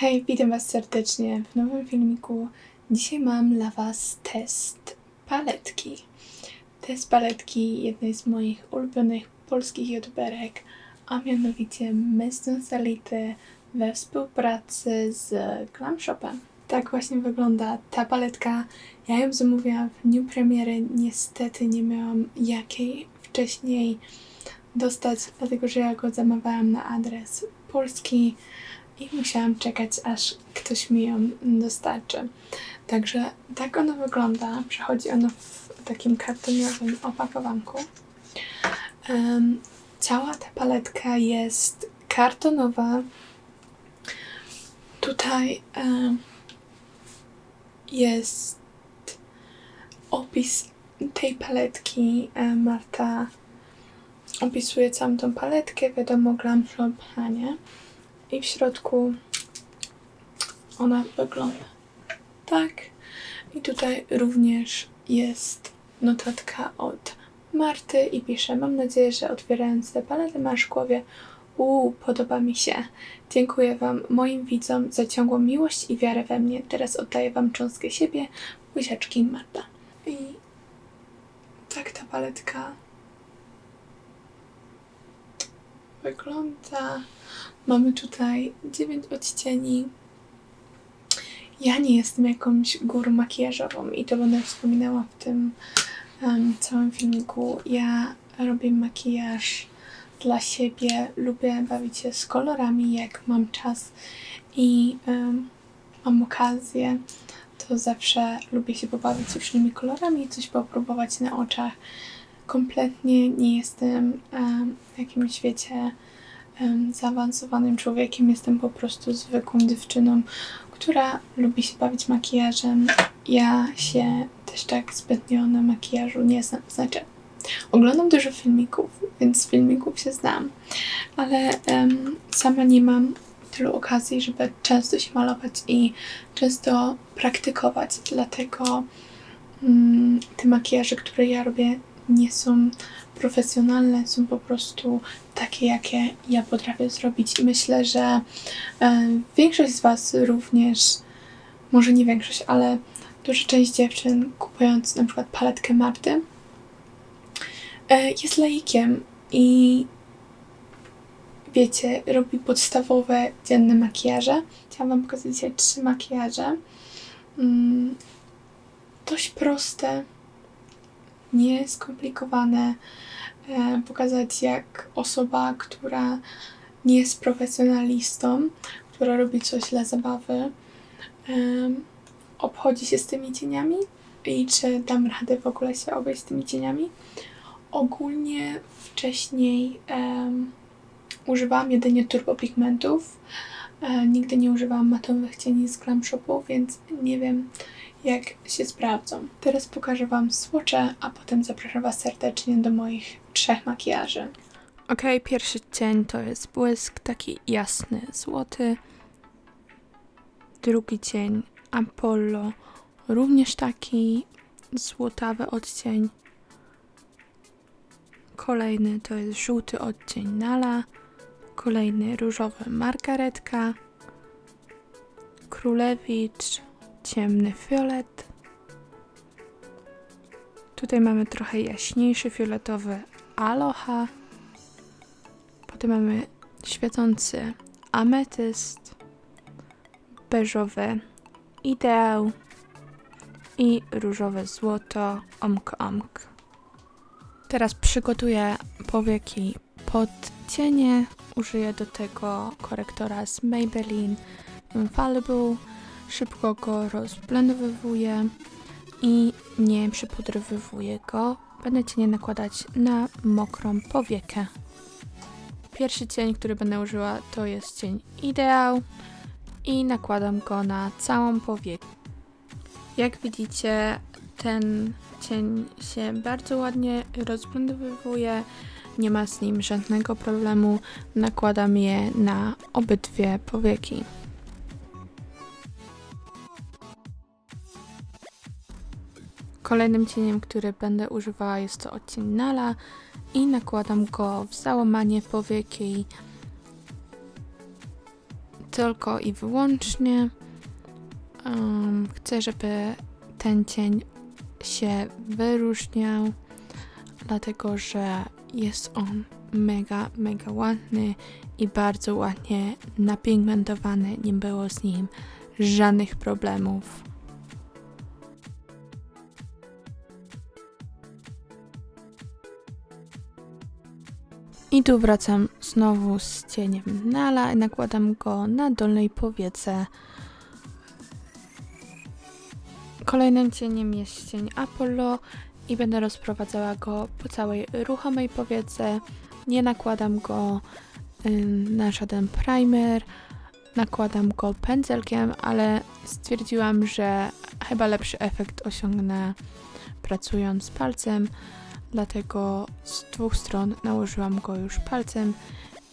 Hej, witam Was serdecznie w nowym filmiku. Dzisiaj mam dla Was test paletki. Test paletki jednej z moich ulubionych polskich youtuberek, a mianowicie Miss Sality we współpracy z Glam Shopem. Tak właśnie wygląda ta paletka. Ja ją zamówiłam w dniu premiery. Niestety nie miałam jakiej wcześniej dostać, dlatego że ja go zamawiałam na adres polski i musiałam czekać, aż ktoś mi ją dostarczy. Także tak ono wygląda. Przychodzi ono w takim kartoniowym opakowanku. Em, cała ta paletka jest kartonowa. Tutaj em, jest opis tej paletki. Marta opisuje całą tą paletkę, wiadomo, Glam Shop, nie? I w środku ona wygląda tak. I tutaj również jest notatka od Marty i pisze: Mam nadzieję, że otwierając tę paletę masz w głowie. Uuu, podoba mi się. Dziękuję Wam, moim widzom, za ciągłą miłość i wiarę we mnie. Teraz oddaję Wam cząstkę siebie. Buziaczki Marta. I tak ta paletka wygląda. Mamy tutaj 9 odcieni. Ja nie jestem jakąś górą makijażową i to będę wspominała w tym em, całym filmiku. Ja robię makijaż dla siebie, lubię bawić się z kolorami, jak mam czas i em, mam okazję, to zawsze lubię się pobawić różnymi kolorami, coś popróbować na oczach. Kompletnie nie jestem em, w jakimś wiecie zaawansowanym człowiekiem, jestem po prostu zwykłą dziewczyną, która lubi się bawić makijażem. Ja się też tak zbytnio na makijażu nie znam, znaczy oglądam dużo filmików, więc z filmików się znam, ale em, sama nie mam tylu okazji, żeby często się malować i często praktykować, dlatego mm, te makijaże, które ja robię, nie są profesjonalne, są po prostu takie, jakie ja potrafię zrobić. I myślę, że e, większość z Was również, może nie większość, ale duża część dziewczyn kupując na przykład paletkę Marty e, jest laikiem i wiecie, robi podstawowe dzienne makijaże. Chciałam Wam pokazać dzisiaj trzy makijaże. Mm, dość proste, nieskomplikowane. E, pokazać jak osoba, która nie jest profesjonalistą, która robi coś dla zabawy, obchodzi się z tymi cieniami i czy dam radę w ogóle się obejść z tymi cieniami. Ogólnie wcześniej em, używałam jedynie turbopigmentów. E, nigdy nie używałam matowych cieni z Glam Shopu, więc nie wiem jak się sprawdzą. Teraz pokażę Wam słocze, a potem zapraszam Was serdecznie do moich trzech makijaży. Ok, pierwszy cień to jest błysk, taki jasny, złoty. Drugi cień Apollo, również taki złotawy odcień. Kolejny to jest żółty odcień Nala. Kolejny różowy Margaretka. Królewicz, ciemny fiolet. Tutaj mamy trochę jaśniejszy fioletowy aloha. Potem mamy świecący ametyst, beżowe ideał i różowe złoto omk omk. Teraz przygotuję powieki pod cienie. Użyję do tego korektora z Maybelline Infallible. Szybko go rozblendowywuję i nie przypudrowywuję go. Będę cienie nakładać na mokrą powiekę. Pierwszy cień, który będę użyła, to jest cień Ideał i nakładam go na całą powiekę. Jak widzicie, ten cień się bardzo ładnie rozblendowywuje, nie ma z nim żadnego problemu. Nakładam je na obydwie powieki. Kolejnym cieniem, który będę używała jest to odcień Nala i nakładam go w załamanie powieki tylko i wyłącznie um, chcę, żeby ten cień się wyróżniał, dlatego że jest on mega, mega ładny i bardzo ładnie napigmentowany. Nie było z nim żadnych problemów. I tu wracam znowu z cieniem Nala i nakładam go na dolnej powiece. Kolejnym cieniem jest cień Apollo i będę rozprowadzała go po całej ruchomej powiece. Nie nakładam go ym, na żaden primer, nakładam go pędzelkiem, ale stwierdziłam, że chyba lepszy efekt osiągnę pracując palcem, dlatego z dwóch stron nałożyłam go już palcem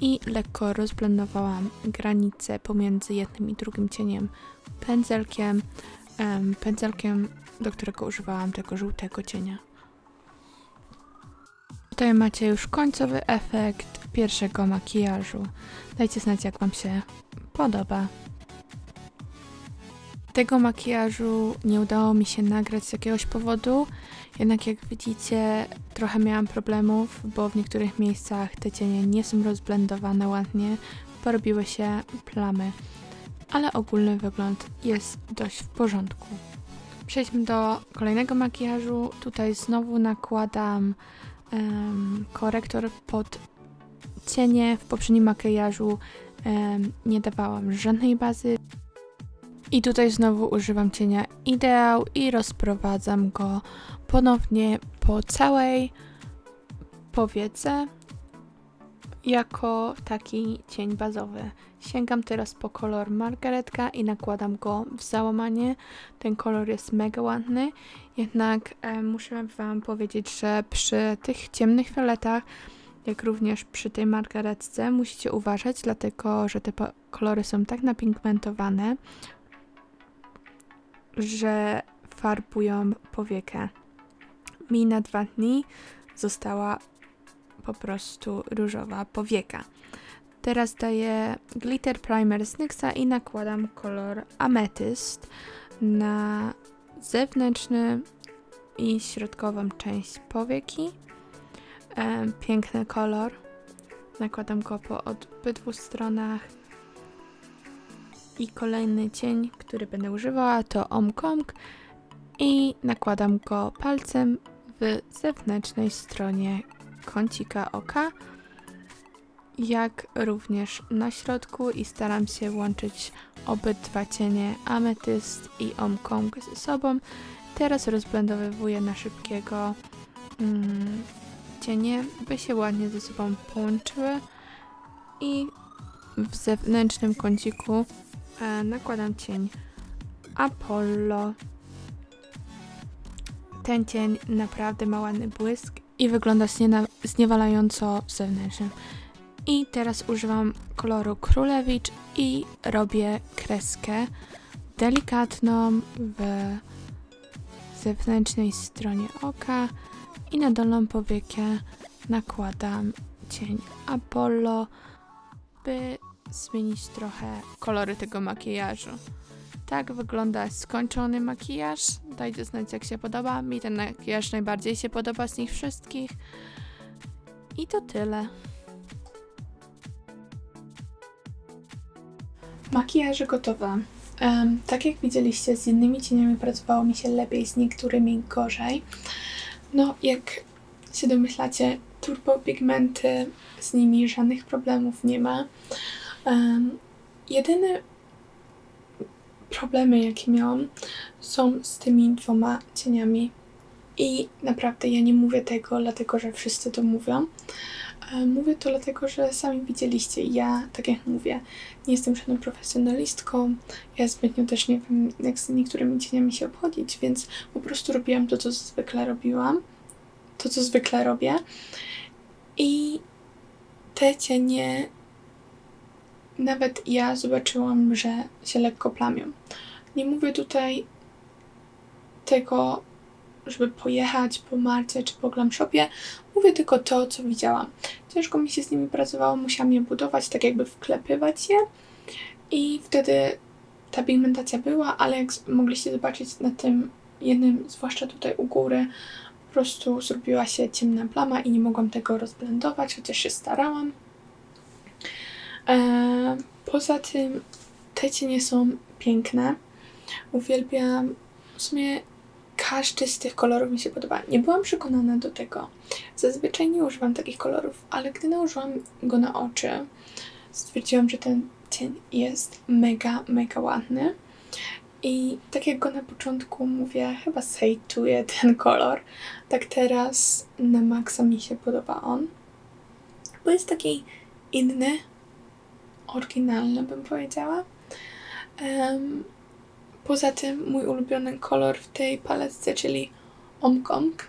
i lekko rozblendowałam granice pomiędzy jednym i drugim cieniem pędzelkiem, em, pędzelkiem, do którego używałam tego żółtego cienia. Tutaj macie już końcowy efekt pierwszego makijażu. Dajcie znać, jak Wam się podoba. Tego makijażu nie udało mi się nagrać z jakiegoś powodu, jednak jak widzicie, trochę miałam problemów, bo w niektórych miejscach te cienie nie są rozblendowane ładnie, porobiły się plamy, ale ogólny wygląd jest dość w porządku. Przejdźmy do kolejnego makijażu. Tutaj znowu nakładam em, korektor pod cienie. W poprzednim makijażu em, nie dawałam żadnej bazy. I tutaj znowu używam cienia Ideał i rozprowadzam go ponownie po całej powiece jako taki cień bazowy. Sięgam teraz po kolor margaretka i nakładam go w załamanie. Ten kolor jest mega ładny, jednak e, muszę Wam powiedzieć, że przy tych ciemnych fioletach, jak również przy tej margaretce, musicie uważać, dlatego że te kolory są tak napigmentowane, że farbują powiekę. Mi na dwa dni została po prostu różowa powieka. Teraz daję glitter primer z NYXa i nakładam kolor ametyst na zewnętrzny i środkową część powieki. Piękny kolor. Nakładam go po obydwu stronach. I kolejny cień, który będę używała, to Omkong i nakładam go palcem w zewnętrznej stronie kącika oka, jak również na środku. I staram się łączyć obydwa cienie ametyst i omkong ze sobą. Teraz rozblendowywuję na szybkiego mm, cienie, by się ładnie ze sobą połączyły. I w zewnętrznym kąciku e, nakładam cień Apollo. Ten cień naprawdę ma ładny błysk i wygląda zniewalająco zewnętrznie. I teraz używam koloru Królewicz i robię kreskę delikatną w zewnętrznej stronie oka i na dolną powiekę nakładam cień Apollo, by zmienić trochę kolory tego makijażu. Tak wygląda skończony makijaż. Dajcie znać, jak się podoba. Mi ten makijaż najbardziej się podoba z nich wszystkich. I to tyle. Makijaże gotowe. Em, tak jak widzieliście, z jednymi cieniami pracowało mi się lepiej, z niektórymi gorzej. No, jak się domyślacie, turbo pigmenty, z nimi żadnych problemów nie ma. Em, jedyne problemy, jakie miałam, są z tymi dwoma cieniami. I naprawdę ja nie mówię tego, dlatego że wszyscy to mówią. Mówię to dlatego, że sami widzieliście. Ja, tak jak mówię, nie jestem żadną profesjonalistką. Ja zbytnio też nie wiem, jak z niektórymi cieniami się obchodzić, więc po prostu robiłam to, co zwykle robiłam. To, co zwykle robię. I te cienie nawet ja zobaczyłam, że się lekko plamią. Nie mówię tutaj tego, żeby pojechać po Marcie czy po Glam Shopie. Mówię tylko to, co widziałam. Ciężko mi się z nimi pracowało, musiałam je budować, tak jakby wklepywać je. I wtedy ta pigmentacja była, ale jak mogliście zobaczyć na tym jednym, zwłaszcza tutaj u góry, po prostu zrobiła się ciemna plama i nie mogłam tego rozblendować, chociaż się starałam. E, poza tym te cienie są piękne. Uwielbiam w sumie każdy z tych kolorów mi się podoba. Nie byłam przekonana do tego. Zazwyczaj nie używam takich kolorów, ale gdy nałożyłam go na oczy, stwierdziłam, że ten cień jest mega, mega ładny. I tak jak go na początku mówię, chyba sejtuję ten kolor, tak teraz na maksa mi się podoba on. Bo jest taki inny, oryginalny bym powiedziała. Em, poza tym mój ulubiony kolor w tej paletce, czyli Omkong.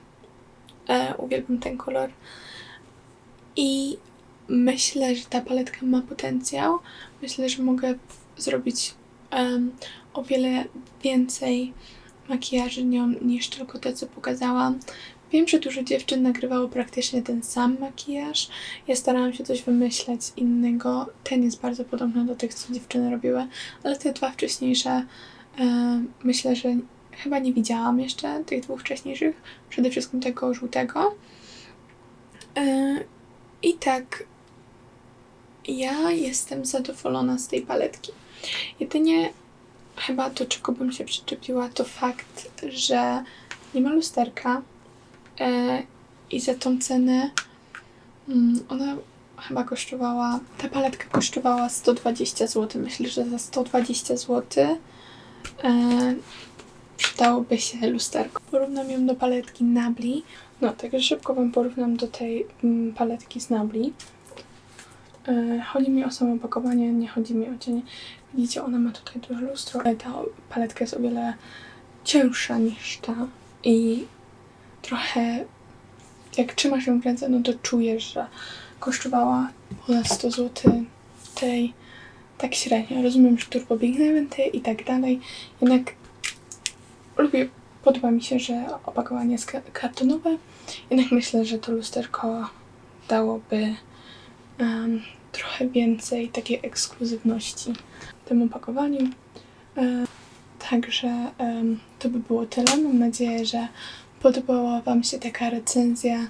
E, uwielbiam ten kolor. I myślę, że ta paletka ma potencjał. Myślę, że mogę zrobić em, o wiele więcej makijaży nią niż tylko te, co pokazałam. Wiem, że dużo dziewczyn nagrywało praktycznie ten sam makijaż. Ja starałam się coś wymyśleć innego. Ten jest bardzo podobny do tych, co dziewczyny robiły, ale te dwa wcześniejsze e, myślę, że chyba nie widziałam jeszcze tych dwóch wcześniejszych. Przede wszystkim tego żółtego. E, I tak, ja jestem zadowolona z tej paletki. Jedynie chyba to, czego bym się przyczepiła, to fakt, że nie ma lusterka i za tą cenę mm, ona chyba kosztowała, ta paletka kosztowała 120 zł. Myślę, że za 120 zł e, przydałoby się lusterko. Porównam ją do paletki Nabli. No, także szybko Wam porównam do tej mm, paletki z Nabli. E, chodzi mi o samo opakowanie, nie chodzi mi o cienie. Widzicie, ona ma tutaj duże lustro. Ta paletka jest o wiele cięższa niż ta i trochę jak trzymasz ją w ręce, no to czujesz, że kosztowała ponad 100 zł tej tak średnio. Rozumiem, że turbo pigmenty i tak dalej, jednak lubię, podoba mi się, że opakowanie jest ka- kartonowe, jednak myślę, że to lusterko dałoby em, trochę więcej takiej ekskluzywności tym opakowaniu. E, Także em, to by było tyle. Mam nadzieję, że podobała Wam się taka recenzja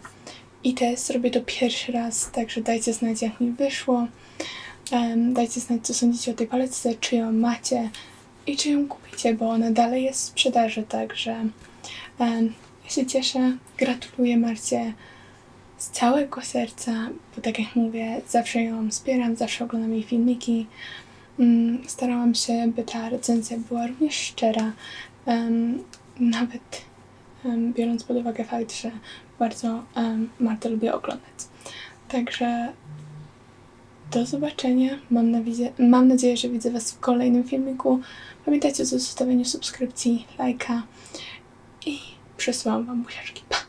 i test. Robię to pierwszy raz, także dajcie znać, jak mi wyszło. Em, dajcie znać, co sądzicie o tej paletce, czy ją macie i czy ją kupicie, bo ona dalej jest w sprzedaży, także em, ja się cieszę. Gratuluję Marcie z całego serca, bo tak jak mówię, zawsze ją wspieram, zawsze oglądam jej filmiki. Mm, Starałam się, by ta recenzja była również szczera, em, nawet biorąc pod uwagę fakt, że bardzo Martę lubię oglądać. Także do zobaczenia. Mam, na mam nadzieję, że widzę Was w kolejnym filmiku. Pamiętajcie o zostawieniu subskrypcji, lajka i przesyłam Wam buziaczki. Pa!